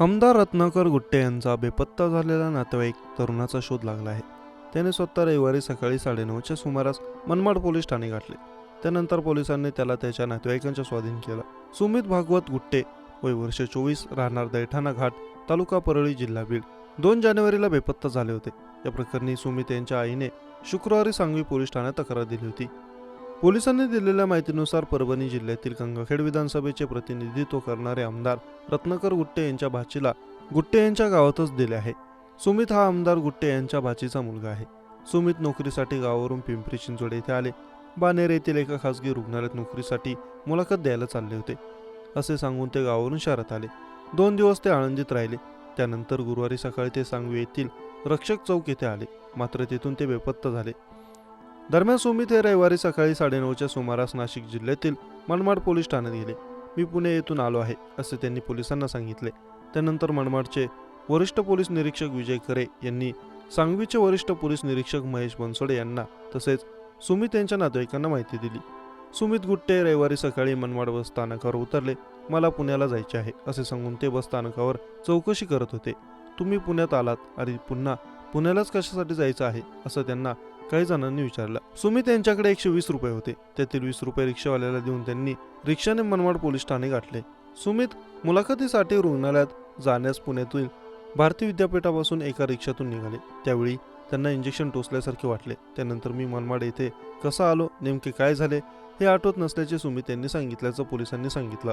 आमदार रत्नाकर गुट्टे यांचा बेपत्ता झालेला नातेवाईक तरुणाचा शोध लागला आहे. त्याने स्वतः रविवारी सकाळी साडेनऊच्या सुमारास मनमाड पोलीस ठाणे गाठले. त्यानंतर पोलिसांनी त्याला त्याच्या नातेवाईकांच्या स्वाधीन केला. सुमित भागवत गुट्टे वय वर्ष चोवीस राहणार दैठाणा घाट तालुका परळी जिल्हा बीड. दोन जानेवारीला बेपत्ता झाले होते. या प्रकरणी सुमित यांच्या आईने शुक्रवारी सांगवी पोलीस ठाण्यात तक्रार दिली होती. पोलिसांनी दिलेल्या माहितीनुसार परभणी जिल्ह्यातील गंगाखेड विधानसभेचे प्रतिनिधित्व करणारे आमदार रत्नाकर गुट्टे यांच्या भाचीला गुट्टे यांच्या गावातच दिले आहे. सुमित हा आमदार गुट्टे यांच्या भाचीचा मुलगा आहे. सुमित नोकरीसाठी गावावरून पिंपरी चिंचवड येथे आले. बानेर येथील एका खासगी रुग्णालयात नोकरीसाठी मुलाखत द्यायला चालले होते. असे सांगून ते गावावरून शहरात आले. दोन दिवस ते आळंदीत राहिले. त्यानंतर गुरुवारी सकाळी ते सांगवी येथील रक्षक चौक येथे आले. मात्र तेथून ते बेपत्ता झाले. दरम्यान सुमित हे रविवारी सकाळी साडेनऊच्या सुमारास नाशिक जिल्ह्यातील मनमाड पोलीस ठाण्यात गेले. मी पुणे येथून आलो आहे असे त्यांनी पोलिसांना सांगितले. त्यानंतर मनमाडचे वरिष्ठ पोलीस निरीक्षक विजय खरे यांनी सांगवीचे वरिष्ठ पोलीस निरीक्षक महेश बनसोडे यांना तसेच सुमित यांच्या नातेवाईकांना माहिती दिली. सुमित गुट्टे रविवारी सकाळी मनमाड बस स्थानकावर उतरले. मला पुण्याला जायचे आहे असे सांगून ते बस स्थानकावर चौकशी करत होते. तुम्ही पुण्यात आलात आणि पुन्हा पुण्यालाच कशासाठी जायचं आहे असं त्यांना काही जणांनी विचारलं सुमित यांच्याकडे एकशे वीस रुपये होते. त्यातील वीस रुपये रिक्षावाल्याला देऊन त्यांनी रिक्षाने मनमाड पोलीस ठाणे गाठले. सुमित मुलाखतीसाठी रुग्णालयात जाण्यास पुण्यातील भारतीय विद्यापीठापासून एका रिक्षातून निघाले. त्यावेळी त्यांना इंजेक्शन टोचल्यासारखे वाटले. त्यानंतर मी मनमाड येथे कसा आलो नेमके काय झाले हे आठवत नसल्याचे सुमित यांनी सांगितल्याचं पोलिसांनी सांगितलं.